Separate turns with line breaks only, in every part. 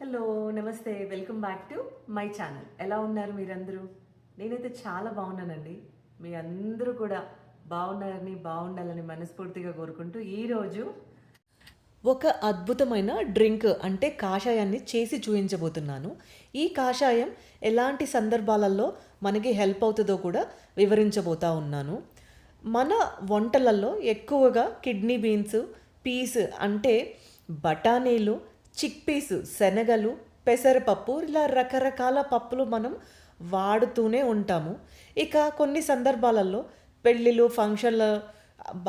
Hello namaste welcome back to my channel ఎలా ఉన్నారు మీరందరూ? నేనైతే చాలా బాగున్నానండి. మీ అందరూ కూడా బాగున్నారని బాగుండాలని మనస్ఫూర్తిగా కోరుకుంటూ ఈరోజు ఒక అద్భుతమైన డ్రింక్ అంటే కాషాయాన్ని చేసి చూపించబోతున్నాను. ఈ కాషాయం ఎలాంటి సందర్భాలలో మనకి హెల్ప్ అవుతుందో కూడా వివరించబోతా ఉన్నాను. మన వంటలలో ఎక్కువగా కిడ్నీ బీన్స్ పీస్ అంటే బఠానీలు చిక్పీసు శనగలు పెసరపప్పు ఇలా రకరకాల పప్పులు మనం వాడుతూనే ఉంటాము. ఇక కొన్ని సందర్భాలలో పెళ్ళిళ్ళు ఫంక్షన్లు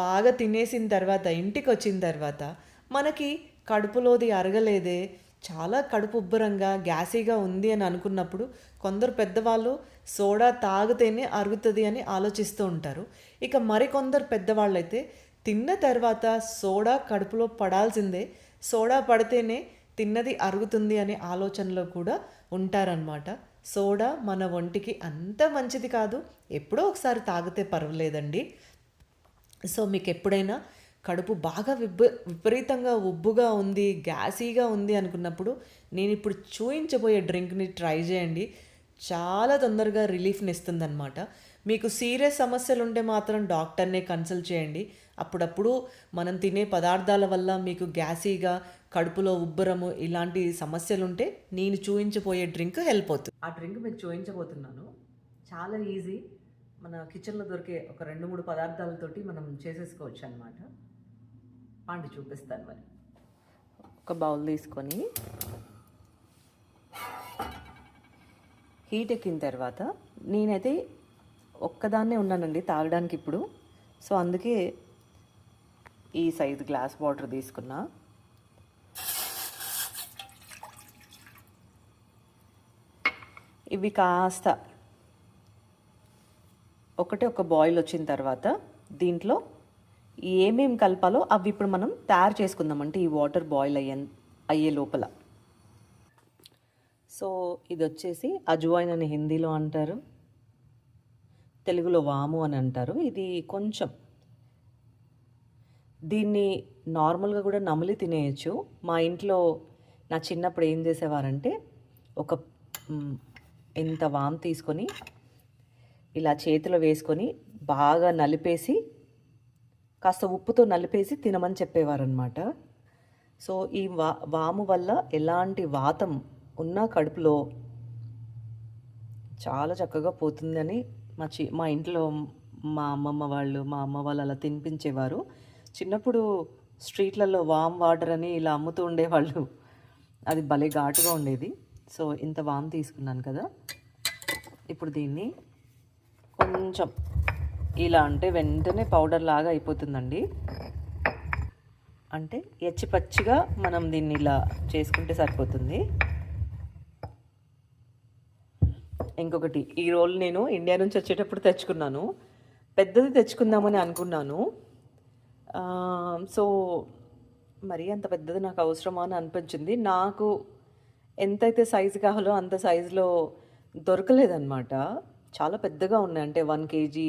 బాగా తినేసిన తర్వాత ఇంటికి వచ్చిన తర్వాత మనకి కడుపులోది అరగలేదే చాలా కడుపు ఉబ్బరంగా గ్యాసీగా ఉంది అని అనుకున్నప్పుడు కొందరు పెద్దవాళ్ళు సోడా తాగితేనే అరుగుతుంది అని ఆలోచిస్తూ ఉంటారు. ఇక మరికొందరు పెద్దవాళ్ళు అయితే తిన్న తర్వాత సోడా కడుపులో పడాల్సిందే. సోడా పడితేనే తిన్నది అరుగుతుంది అనే ఆలోచనలో కూడా ఉంటారనమాట సోడా మన ఒంటికి అంత మంచిది కాదు. ఎప్పుడో ఒకసారి తాగితే పర్వాలేదండి. సో మీకు ఎప్పుడైనా కడుపు బాగా విబ్బ విపరీతంగా ఉబ్బుగా ఉంది గ్యాసీగా ఉంది అనుకున్నప్పుడు నేను ఇప్పుడు చూయించబోయే డ్రింక్ని ట్రై చేయండి. చాలా తొందరగా రిలీఫ్ని ఇస్తుందన్నమాట మీకు సీరియస్ సమస్యలు ఉంటే మాత్రం డాక్టర్నే కన్సల్ట్ చేయండి. అప్పుడప్పుడు మనం తినే పదార్థాల వల్ల మీకు గ్యాసీగా కడుపులో ఉబ్బరము ఇలాంటి సమస్యలు ఉంటే నేను చూయించబోయే డ్రింక్ హెల్ప్ అవుతుంది. ఆ డ్రింక్ మీకు చూయించబోతున్నాను. చాలా ఈజీ. మన కిచెన్లో దొరికే ఒక రెండు మూడు పదార్థాలతోటి మనం చేసేసుకోవచ్చు అనమాట పండి చూపిస్తాను మరి. ఒక బౌల్ తీసుకొని హీట్ ఎక్కిన తర్వాత నేనైతే ఒక్కదాన్నే ఉన్నానండి తాగడానికి ఇప్పుడు సో అందుకే ఈ సైజు గ్లాస్ వాటర్ తీసుకున్నా. ఇవి కాస్త ఒకటే ఒక బాయిల్ వచ్చిన తర్వాత దీంట్లో ఏమేం కలపాలో అవి ఇప్పుడు మనం తయారు చేసుకుందామంటే ఈ వాటర్ బాయిల్ అయ్యే అయ్యే లోపల. సో ఇది వచ్చేసి అజ్వాయిన్ అని హిందీలో అంటారు. తెలుగులో వాము అని అంటారు. ఇది కొంచెం దీన్ని నార్మల్గా కూడా నమిలి తినేయచ్చు. మా ఇంట్లో నా చిన్నప్పుడు ఏం చేసేవారంటే ఒక ఇంత వామ్ తీసుకొని ఇలా చేతిలో వేసుకొని బాగా నలిపేసి కాస్త ఉప్పుతో నలిపేసి తినమని చెప్పేవారనమాట సో ఈ వా వాము వల్ల ఎలాంటి వాతం ఉన్నా కడుపులో చాలా చక్కగా పోతుందని మా చి మా ఇంట్లో మా అమ్మమ్మ వాళ్ళు మా అమ్మ వాళ్ళు అలా తినిపించేవారు. చిన్నప్పుడు స్ట్రీట్లలో వామ్ వాటర్ అని ఇలా అమ్ముతూ ఉండేవాళ్ళు. అది భలే ఘాటుగా ఉండేది. సో ఇంత వామ్ తీసుకున్నాను కదా. ఇప్పుడు దీన్ని కొంచెం ఇలా అంటే వెంటనే పౌడర్ లాగా అయిపోతుందండి. అంటే ఎచ్చిపచ్చిగా మనం దీన్ని ఇలా చేసుకుంటే సరిపోతుంది. ఇంకొకటి. ఈ రోల్ నేను ఇండియా నుంచి వచ్చేటప్పుడు తెచ్చుకున్నాను. పెద్దది తెచ్చుకుందామని అనుకున్నాను. సో మరి అంత పెద్దది నాకు అవసరమా అని అనిపించింది. నాకు ఎంతైతే సైజు కావాలో అంత సైజులో దొరకలేదన్నమాట. చాలా పెద్దగా ఉన్నాయి. అంటే వన్ కేజీ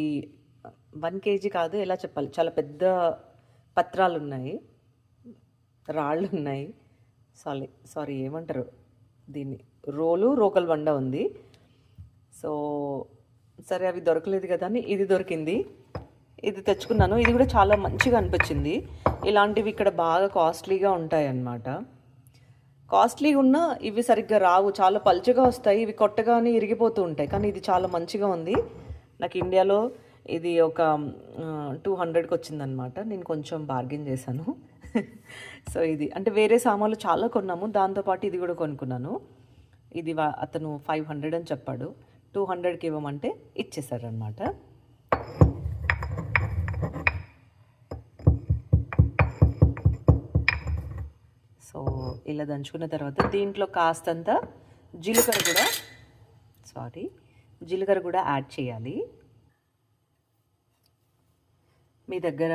వన్ కేజీ కాదు ఎలా చెప్పాలి? చాలా పెద్ద పత్రాలు ఉన్నాయి రాళ్ళు ఉన్నాయి సారీ సారీ ఏమంటారు దీన్ని? రోలు రోకల్ బండ ఉంది. సో సరే అవి దొరకలేదు కదా అని ఇది దొరికింది. ఇది తెచ్చుకున్నాను. ఇది కూడా చాలా మంచిగా అనిపించింది. ఇలాంటివి ఇక్కడ బాగా కాస్ట్లీగా ఉంటాయి అన్నమాట కాస్ట్లీ ఉన్నా ఇవి సరిగ్గా రావు. చాలా పలుచగా వస్తాయి. ఇవి కొట్టగానే ఇరిగిపోతూ ఉంటాయి. కానీ ఇది చాలా మంచిగా ఉంది. నాకు ఇండియాలో ఇది ఒక టూ హండ్రెడ్కి వచ్చిందనమాట నేను కొంచెం బార్గెన్ చేశాను. సో ఇది అంటే వేరే సామాన్లు చాలా కొన్నాము. దాంతోపాటు ఇది కూడా కొనుక్కున్నాను. ఇది వా- అతను ఫైవ్ హండ్రెడ్ అని చెప్పాడు. టూ హండ్రెడ్కి ఇవ్వమంటే ఇచ్చేసారనమాట సో ఇలా దంచుకున్న తర్వాత దీంట్లో కాస్తంత జీలకర్ర కూడా సారీ జీలకర్ర కూడా యాడ్ చేయాలి. మీ దగ్గర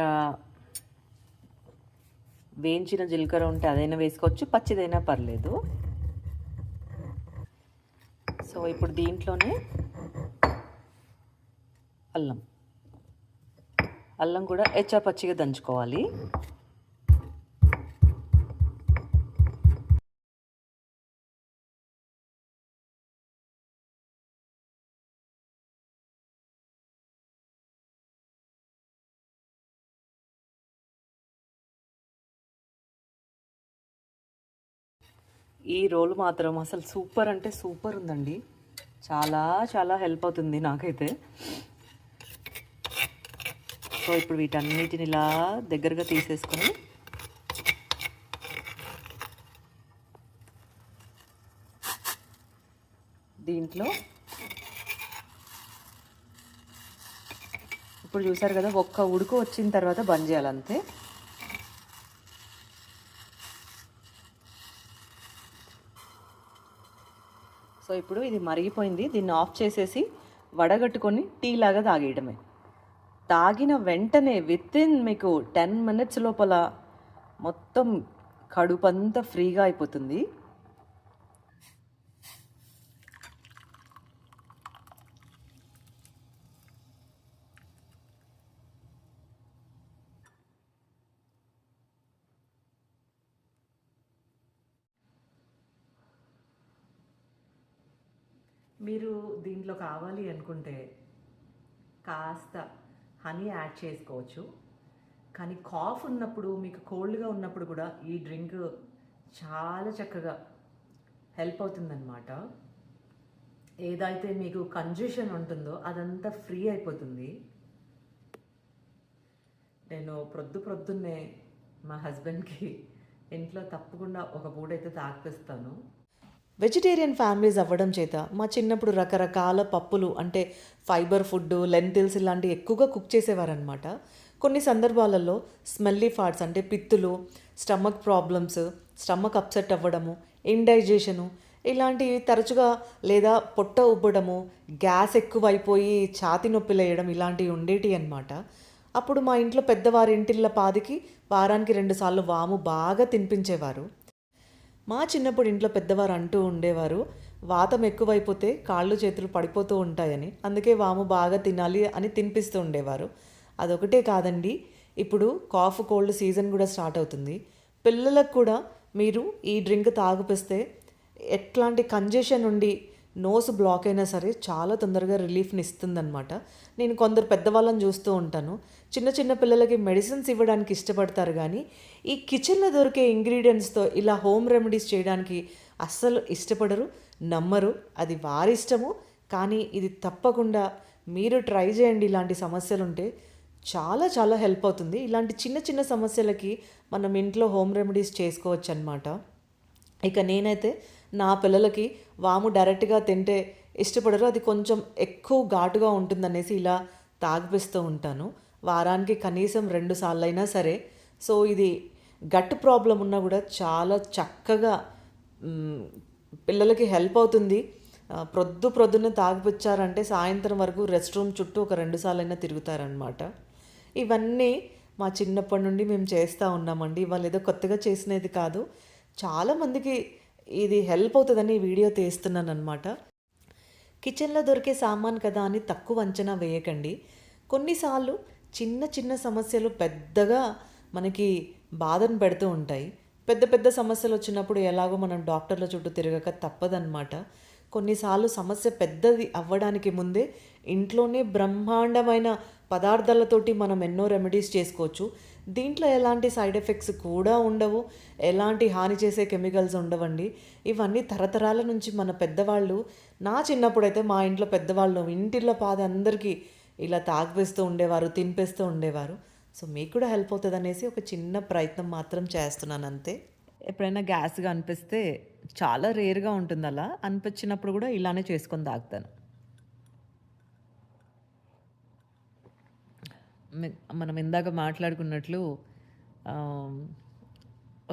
వేయించిన జీలకర్ర ఉంటే అదైనా వేసుకోవచ్చు పచ్చిదైనా పర్లేదు. సో ఇప్పుడు దీంట్లోనే అల్లం. అల్లం కూడా ఎచ్చా పచ్చిగా దంచుకోవాలి. ఈ రోల్ మాత్రం అసలు సూపర్ అంటే సూపర్ ఉందండి. చాలా చాలా హెల్ప్ అవుతుంది నాకైతే. సో ఇప్పుడు వీటన్నిటిని ఇలా దగ్గరగా తీసేసుకొని దీంట్లో ఇప్పుడు చూసారు కదా ఒక్క ఉడుకు వచ్చిన తర్వాత బంద్ చేయాలంతే. సో ఇప్పుడు ఇది మరిగిపోయింది. దీన్ని ఆఫ్ చేసేసి వడగట్టుకొని టీ లాగా తాగేయడమే. తాగిన వెంటనే విత్ ఇన్ మీకు టెన్ మినిట్స్ లోపల మొత్తం కడుపు అంతా ఫ్రీగా అయిపోతుంది. మీరు దీంట్లో కావాలి అనుకుంటే కాస్త హనీ యాడ్ చేసుకోవచ్చు. కానీ కాఫ్ ఉన్నప్పుడు మీకు కోల్డ్గా ఉన్నప్పుడు కూడా ఈ డ్రింక్ చాలా చక్కగా హెల్ప్ అవుతుందన్నమాట. ఏదైతే మీకు కంజెషన్ ఉంటుందో అదంతా ఫ్రీ అయిపోతుంది. నేను ప్రొద్దు ప్రొద్దున్నే మా హస్బెండ్కి ఇంట్లో తప్పకుండా ఒక పూటైతే తాగిపిస్తాను. వెజిటేరియన్ ఫ్యామిలీస్ అవ్వడం చేత మా చిన్నప్పుడు రకరకాల పప్పులు అంటే ఫైబర్ ఫుడ్ లెంటిల్స్ ఇలాంటివి ఎక్కువగా కుక్ చేసేవారనమాట కొన్ని సందర్భాలలో స్మెల్లీ ఫాట్స్ అంటే పిత్తులు స్టమక్ ప్రాబ్లమ్స్ స్టమక్ అప్సెట్ అవ్వడము ఇండైజేషను ఇలాంటివి తరచుగా లేదా పొట్ట ఉబ్బడము గ్యాస్ ఎక్కువైపోయి ఛాతి నొప్పి లేయడం ఇలాంటివి ఉండేటి అనమాట అప్పుడు మా ఇంట్లో పెద్దవారి ఇంటిళ్ళ పాదికి వారానికి రెండుసార్లు వాము బాగా తినిపించేవారు. మా చిన్నప్పుడు ఇంట్లో పెద్దవారు అంటూ ఉండేవారు వాతం ఎక్కువైపోతే కాళ్ళు చేతులు పడిపోతూ ఉంటాయని అందుకే వాము బాగా తినాలి అని తినిపిస్తూ ఉండేవారు. అదొకటే కాదండి ఇప్పుడు కాఫ్ కోల్డ్ సీజన్ కూడా స్టార్ట్ అవుతుంది. పిల్లలకు కూడా మీరు ఈ డ్రింక్ తాగుపిస్తే ఎట్లాంటి కంజెషన్ ఉండి నోస్ బ్లాక్ అయినా సరే చాలా తొందరగా రిలీఫ్ని ఇస్తుందన్నమాట. నేను కొందరు పెద్దవాళ్ళని చూస్తూ ఉంటాను. చిన్న చిన్న పిల్లలకి మెడిసిన్స్ ఇవ్వడానికి ఇష్టపడతారు కానీ ఈ కిచెన్లో దొరికే ఇంగ్రీడియంట్స్తో ఇలా హోమ్ రెమెడీస్ చేయడానికి అస్సలు ఇష్టపడరు నమ్మరు. అది వారి ఇష్టము. కానీ ఇది తప్పకుండా మీరు ట్రై చేయండి ఇలాంటి సమస్యలు ఉంటే చాలా చాలా హెల్ప్ అవుతుంది. ఇలాంటి చిన్న చిన్న సమస్యలకి మనం ఇంట్లో హోమ్ రెమెడీస్ చేసుకోవచ్చు అనమాట ఇక నేనైతే నా పిల్లలకి వాము డైరెక్ట్గా తింటే ఇష్టపడరు. అది కొంచెం ఎక్కువ ఘాటుగా ఉంటుందనేసి ఇలా తాగిపిస్తూ ఉంటాను. వారానికి కనీసం రెండు సార్లు అయినా సరే. సో ఇది గట్ ప్రాబ్లం ఉన్నా కూడా చాలా చక్కగా పిల్లలకి హెల్ప్ అవుతుంది. ప్రొద్దు ప్రొద్దున తాగిపిచ్చారంటే సాయంత్రం వరకు రెస్ట్ రూమ్ చుట్టూ ఒక రెండు సార్లు అయినా తిరుగుతారనమాట. ఇవన్నీ మా చిన్నప్పటి నుండి మేము చేస్తూ ఉన్నామండి. వాళ్ళు ఏదో కొత్తగా చేసినది కాదు. చాలామందికి ఇది హెల్ప్ అవుతుందని వీడియో తీస్తున్నాను అనమాట కిచెన్లో దొరికే సామాన్ కదా అని తక్కువ అంచనా వేయకండి. కొన్నిసార్లు చిన్న చిన్న సమస్యలు పెద్దగా మనకి బాధను పెడుతూ ఉంటాయి. పెద్ద పెద్ద సమస్యలు వచ్చినప్పుడు ఎలాగో మనం డాక్టర్ల చుట్టూ తిరగక తప్పదనమాట కొన్నిసార్లు సమస్య పెద్దది అవ్వడానికి ముందే ఇంట్లోనే బ్రహ్మాండమైన పదార్థాలతోటి మనం ఎన్నో రెమెడీస్ చేసుకోవచ్చు. దీంట్లో ఎలాంటి సైడ్ ఎఫెక్ట్స్ కూడా ఉండవు. ఎలాంటి హాని చేసే కెమికల్స్ ఉండవండి. ఇవన్నీ తరతరాల నుంచి మన పెద్దవాళ్ళు నా చిన్నప్పుడైతే మా ఇంట్లో పెద్దవాళ్ళు ఇంటిలో పాద అందరికీ ఇలా తాగిపిస్తూ ఉండేవారు తినిపిస్తూ ఉండేవారు. సో మీకు కూడా హెల్ప్ అవుతుంది అనేసి ఒక చిన్న ప్రయత్నం మాత్రం చేస్తున్నాను అంతే ఎప్పుడైనా గ్యాస్గా అనిపిస్తే చాలా రేర్గా ఉంటుంది అలా అనిపించినప్పుడు కూడా ఇలానే చేసుకొని తాగుతాను. మనం ఇందాక మాట్లాడుకున్నట్లు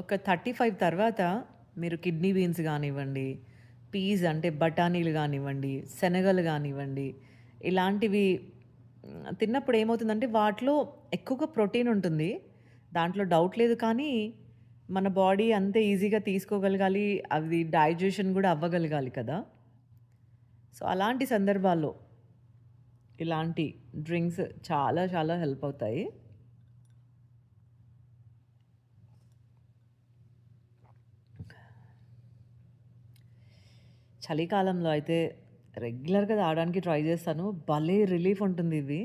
ఒక థర్టీ ఫైవ్ తర్వాత మీరు కిడ్నీ బీన్స్ కానివ్వండి పీస్ అంటే బఠానీలు కానివ్వండి శనగలు కానివ్వండి ఇలాంటివి తిన్నప్పుడు ఏమవుతుందంటే వాటిలో ఎక్కువగా ప్రోటీన్ ఉంటుంది. దాంట్లో డౌట్ లేదు కానీ మన బాడీ అంతే ఈజీగా తీసుకోగలగాలి అది డైజెషన్ కూడా అవ్వగలగాలి కదా. సో అలాంటి సందర్భాల్లో ఇలాంటి డ్రింక్స్ చాలా చాలా హెల్ప్ అవుతాయి. చలికాలంలో అయితే రెగ్యులర్గా తాగడానికి ట్రై చేస్తాను. భలే రిలీఫ్ ఉంటుంది ఇవి.